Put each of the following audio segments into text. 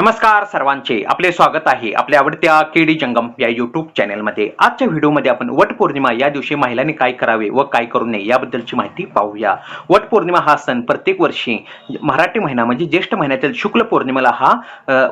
नमस्कार सर्वांचे. आपले स्वागत आहे आपल्या आवडत्या केडी जंगम या युट्यूब चॅनलमध्ये आजच्या व्हिडिओमध्ये आपण वटपौर्णिमा या दिवशी महिलांनी काय करावे व काय करू नये याबद्दलची माहिती पाहूया. वटपौर्णिमा हा सण प्रत्येक वर्षी मराठी महिना म्हणजे ज्येष्ठ महिन्यातील शुक्ल पौर्णिमेला हा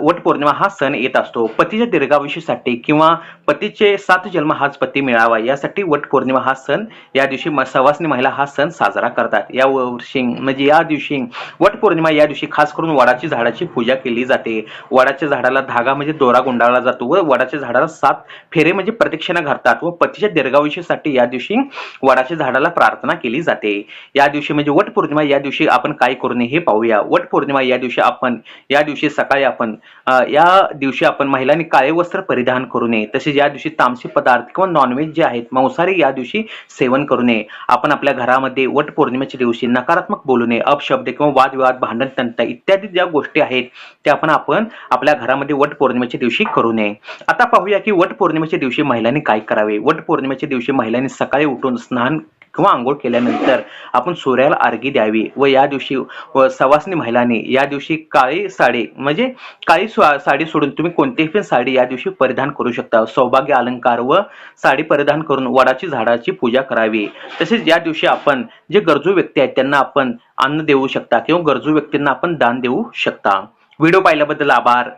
वटपौर्णिमा हा सण येत असतो. पतीच्या दीर्घायुष्यासाठी किंवा पतीचे सात जन्म हाच पती मिळावा यासाठी वटपौर्णिमा हा सण या दिवशी सवासनी महिला हा सण साजरा करतात. या वर्षी म्हणजे या दिवशी वटपौर्णिमा या दिवशी खास करून वडाची झाडाची पूजा केली जाते. वडाच्या झाडाला धागा म्हणजे दोरा गुंडाळला जातो व वडाच्या झाडाला सात फेरे म्हणजे प्रदक्षिणा घालतात व पतीच्या दीर्घायुष्यासाठी या दिवशी वडाच्या झाडाला प्रार्थना केली जाते. या दिवशी म्हणजे वट पौर्णिमा या दिवशी आपण काय करू नये हे पाहूया. वट पौर्णिमा या दिवशी आपण या दिवशी सकाळी आपण या दिवशी आपण महिलांनी काळे वस्त्र परिधान करू नये. तसेच या दिवशी तामसी पदार्थ किंवा नॉनव्हेज जे आहेत मांसाहारी या दिवशी सेवन करू नये. आपण आपल्या घरामध्ये वट पौर्णिमेच्या दिवशी नकारात्मक बोलू नये अपशब्द किंवा वादविवाद भांडण तंट इत्यादी ज्या गोष्टी आहेत त्या आपण आपण आपल्या घरामध्ये वट पौर्णिमेच्या दिवशी करू नये. आता पाहूया की वट पौर्णिमेच्या दिवशी महिलांनी काय करावे? वट पौर्णिमेच्या दिवशी महिलांनी सकाळी उठून स्नान किंवा आंघोळ केल्यानंतर आपण सूर्याला अर्घी द्यावी व या दिवशी व सवासनी महिलांनी या दिवशी काळी साडी म्हणजे काळी साडी सोडून तुम्ही कोणतीही पण साडी या दिवशी परिधान करू शकता. सौभाग्य अलंकार व साडी परिधान करून वडाची झाडाची पूजा करावी. तसेच या दिवशी आपण जे गरजू व्यक्ती आहेत त्यांना आपण अन्न देऊ शकता किंवा गरजू व्यक्तींना आपण दान देऊ शकता. व्हिडिओ पाहिल्याबद्दल आभार.